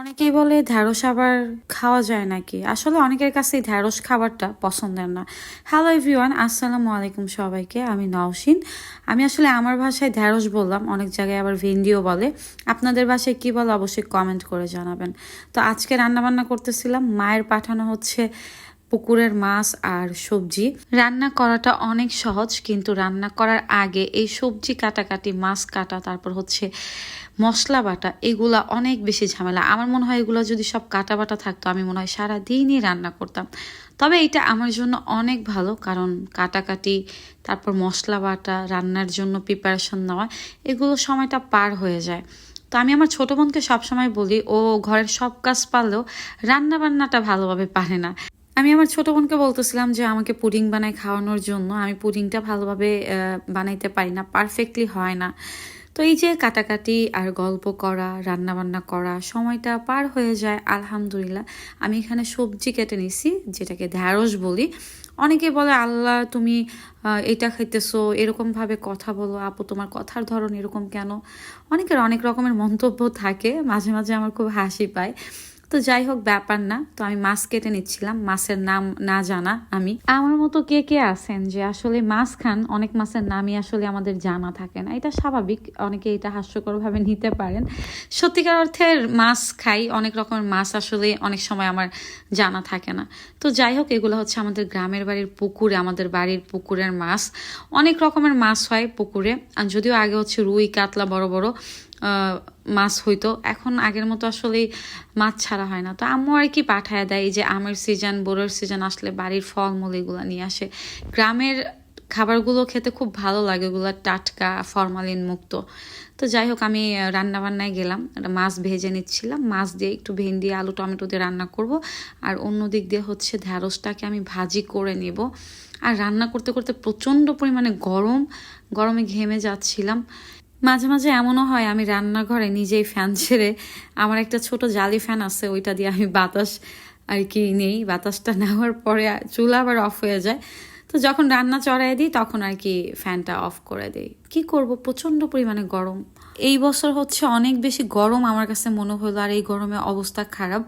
অনেকেই বলে ঢ্যাঁড়স আবার খাওয়া যায় নাকি? আসলে অনেকের কাছে ঢ্যাঁড়স খাবারটা পছন্দের না। হ্যালো এভরিওয়ান আসসালামু আলাইকুম সবাইকে, আমি নওশিন। আমি আসলে আমার ভাষায় ঢ্যাঁড়স বললাম, অনেক জায়গায় আবার ভেন্ডিও বলে। আপনাদের ভাষায় কী বলে অবশ্যই কমেন্ট করে জানাবেন। তো আজকে রান্নাবান্না করতেছিলাম, মায়ের পাঠানো হচ্ছে পুকুরের মাছ আর সবজি। রান্না করাটা অনেক সহজ, কিন্তু রান্না করার আগে এই সবজি কাটাকাটি, মাছ কাটা, তারপর হচ্ছে মশলা বাটা, এগুলা অনেক বেশি ঝামেলা। আমার মনে হয় এগুলো যদি সব কাটা বাটা থাকতো, আমি মনে হয় সারাদিনই রান্না করতাম। তবে এটা আমার জন্য অনেক ভালো, কারণ কাটাকাটি, তারপর মশলা বাটা, রান্নার জন্য প্রিপারেশন নেওয়া, এগুলো সময়টা পার হয়ে যায়। তো আমি আমার ছোট বোনকে সবসময় বলি, ও ঘরের সব কাজ পারলেও রান্না বান্নাটা ভালোভাবে পারে না। আমি আমার ছোট বোনকে বলতেছিলাম যে, আমাকে পুডিং বানায় খাওয়ানোর জন্য। আমি পুডিংটা ভালোভাবে বানাইতে পারি না পারফেক্টলি হয় না। তো এই যে কাটাকাটি আর গল্প করা রান্না বান্না করা, সময়টা পার হয়ে যায়, আলহামদুলিল্লাহ। আমি এখানে সবজি কেটে নিছি, যেটাকে ঢ্যাঁড়স বলি। অনেকে বলে, আল্লাহ, তুমি এটা খাইতেছো, এরকমভাবে কথা বলো। আপু, তোমার কথার ধরন এরকম কেন? অনেকের অনেক রকমের মন্তব্য থাকে, মাঝে মাঝে আমার খুব হাসি পায়। তো যাই হোক, ব্যাপার না। তো আমি মাছ কেটে নিচ্ছিলাম। মাছের নাম না জানা আমি। আমার মতো কে কে আছেন যে আসলে মাছ খান, অনেক মাছের নামই আসলে আমাদের জানা থাকে না। এটা স্বাভাবিক। অনেকে এটা হাস্যকরভাবে নিতে পারেন। সত্যিকার অর্থের মাছ খাই, অনেক রকমের মাছ আসলে অনেক সময় আমার জানা থাকে না। তো যাই হোক, এগুলো হচ্ছে আমাদের গ্রামের বাড়ির পুকুরে, আমাদের বাড়ির পুকুরের মাছ। অনেক রকমের মাছ হয় পুকুরে। আর যদিও আগে হচ্ছে রুই, কাতলা বড় বড় মাছ হইতো। এখন আগের মতো আসলে মাছ ছাড়া হয় না। তো আম্মু আর কি পাঠায় দেয় যে আমের সিজন বোরের সিজন আসলে বাড়ির ফলমূল এগুলো নিয়ে আসে। গ্রামের খাবারগুলো খেতে খুব ভালো লাগে ওগুলো টাটকা ফরমালিন মুক্ত। তো যাই হোক, আমি রান্না বান্নায় গেলাম মাছ ভেজে নিচ্ছিলাম। মাছ দিয়ে একটু ভেন্ডি, আলু, টমেটো দিয়ে রান্না করব। আর অন্য দিক দিয়ে হচ্ছে ঢ্যাঁড়সটাকে আমি ভাজি করে নেব। আর রান্না করতে করতে প্রচণ্ড পরিমাণে গরম, গরমে ঘেমে যাচ্ছিলাম। মাঝে মাঝে এমনও হয়, আমি রান্নাঘরে নিজেই ফ্যান ছেড়ে, আমার একটা ছোট জালি ফ্যান আছে, ওইটা দিয়ে আমি বাতাস আর কি নেই, বাতাসটা নেওয়ার পরে চুলা আবার অফ হয়ে যায়। তো যখন রান্না চড়াই দিই, তখন আর কি ফ্যানটা অফ করে দিই। কি করব? প্রচণ্ড পরিমাণে গরম। এই বছর হচ্ছে অনেক বেশি গরম আমার কাছে মনে হলো, আর এই গরমে অবস্থা খারাপ।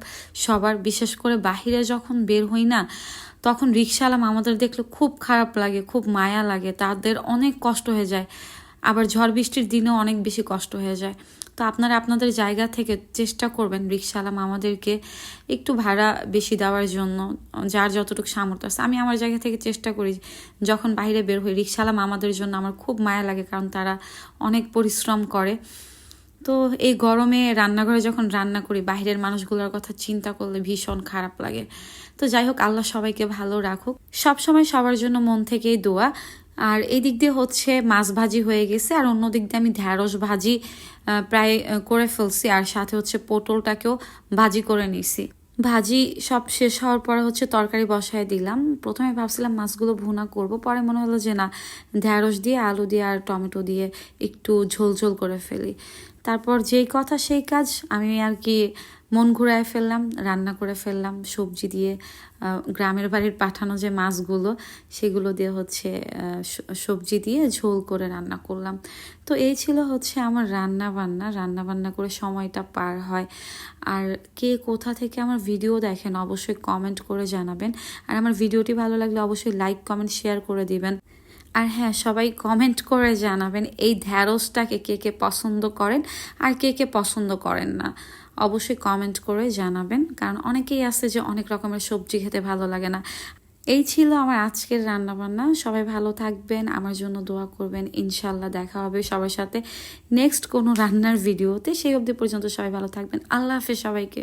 সবার, বিশেষ করে বাহিরে যখন বের হই না, তখন রিক্সাওয়ালা আমাদের দেখলে খুব খারাপ লাগে, খুব মায়া লাগে, তাদের অনেক কষ্ট হয়ে যায়। আবার ঝড় বৃষ্টির দিনেও অনেক বেশি কষ্ট হয়ে যায়। তো আপনারা আপনাদের জায়গা থেকে চেষ্টা করবেন রিক্সাওয়ালা আমাদেরকে একটু ভাড়া বেশি দেওয়ার জন্য, যার যতটুকু সামর্থ্য আছে। আমি আমার জায়গা থেকে চেষ্টা করি যখন বাইরে বের হই রিক্সাওয়ালা আমাদের জন্য আমার খুব মায়া লাগে কারণ তারা অনেক পরিশ্রম করে। তো এই গরমে রান্নাঘরে যখন রান্না করি, বাইরের মানুষগুলোর কথা চিন্তা করলে ভীষণ খারাপ লাগে। তো যাই হোক, আল্লাহ সবাইকে ভালো রাখুক। সব সময় সবার জন্য মন থেকেই দোয়া। আর এই দিক দিয়ে হচ্ছে মাছ ভাজি হয়ে গেছে, আর অন্য দিক দিয়ে আমি ঢ্যাঁড়স ভাজি প্রায় করে ফেলছি, আর সাথে হচ্ছে পটলটাকেও ভাজি করে নিছি। ভাজি সব শেষ হওয়ার পরে হচ্ছে তরকারি বসায় দিলাম। প্রথমে ভাবছিলাম মাছগুলো ভুনা করব, পরে মনে হলো যে না ঢ্যাঁড়স দিয়ে, আলু দিয়ে, আর টমেটো দিয়ে একটু ঝোল ঝোল করে ফেলি। তারপর যেই কথা সেই কাজ, আমি আর কি মন ঘুরায় ফেললাম, রান্না করে ফেললাম, সবজি দিয়ে গ্রামের বাড়ির পাঠানো যে মাছগুলো, সেগুলো দিয়ে হচ্ছে সবজি দিয়ে ঝোল করে রান্না করলাম। তো এই ছিল হচ্ছে আমার রান্না বান্না। রান্না বান্না করে সময়টা পার হয়। আর কে কোথা থেকে আমার ভিডিও দেখেন অবশ্যই কমেন্ট করে জানাবেন। আর আমার ভিডিওটি ভালো লাগলে অবশ্যই লাইক, কমেন্ট, শেয়ার করে দিবেন। আর হ্যাঁ সবাই কমেন্ট করে জানাবেন এই ঢ্যাঁড়সটাকে কে কে পছন্দ করেন আর কে কে পছন্দ করেন না। অবশ্যই কমেন্ট করে জানাবেন। কারণ অনেকেই আছে যে অনেক রকমের সবজি খেতে ভালো লাগে না। এই ছিল আমার আজকের রান্নাবান্না। সবাই ভালো থাকবেন, আমার জন্য দোয়া করবেন। ইনশাল্লাহ দেখা হবে সবার সাথে নেক্সট কোনো রান্নার ভিডিওতে সেই অবধি পর্যন্ত সবাই ভালো থাকবেন। আল্লাহ হাফেজ সবাইকে।